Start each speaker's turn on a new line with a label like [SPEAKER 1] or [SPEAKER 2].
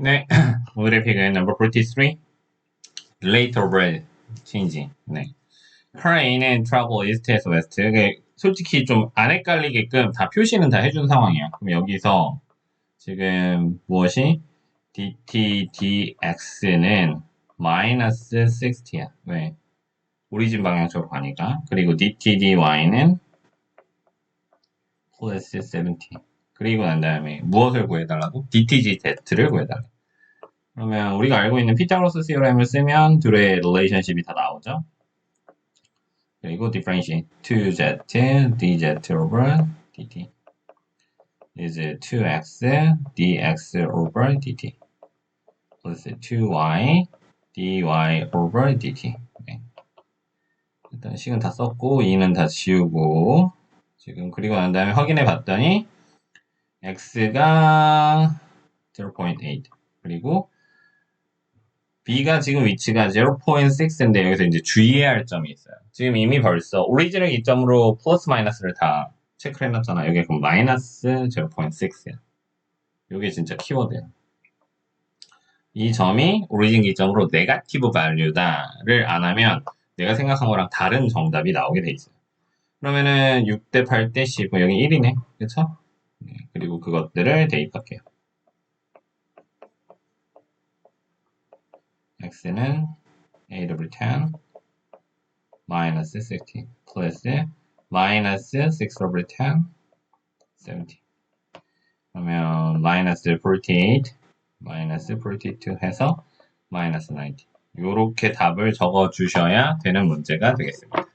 [SPEAKER 1] 네, 오늘의 픽은 number 43. Later bread changing. 네. Train은 travel east에서 west. 이게 솔직히 좀 안 헷갈리게끔 다 표시는 다 해준 상황이야. 그럼 여기서 지금 무엇이 dt dx는 마이너스 60야. 왜? 오리진 방향 쪽으로 가니까. 그리고 dt dy는 플러스 70. 그리고 난 다음에 무엇을 구해달라고? dtgz를 구해달라. 그러면 우리가 알고 있는 피타고라스 시오렘을 쓰면 둘의 릴레이션십이 다 나오죠. 그리고 differentiate 2z dz over dt is 2x dx over dt plus 2y dy over dt 네. 일단 식은 다 썼고 2는 다 지우고 지금 그리고 난 다음에 확인해 봤더니 x가 0.8 그리고 b가 지금 위치가 0.6인데 여기서 이제 주의해야 할 점이 있어요. 지금 이미 벌써 오리지널 기점으로 플러스 마이너스를 다 체크를 해놨잖아. 여기 그럼 마이너스 0.6야. 이게 진짜 키워드야. 이 점이 오리진 기점으로 네가티브 밸류다를 안 하면 내가 생각한 거랑 다른 정답이 나오게 돼 있어요. 그러면은 6대 8대 10, 여기 1이네. 그쵸? 네, 그리고 그것들을 대입할게요. x는 a over 10 마이너스 60 플러스 마이너스 6 over 10 70 그러면 마이너스 48 마이너스 42 해서 마이너스 90 이렇게 답을 적어 주셔야 되는 문제가 되겠습니다.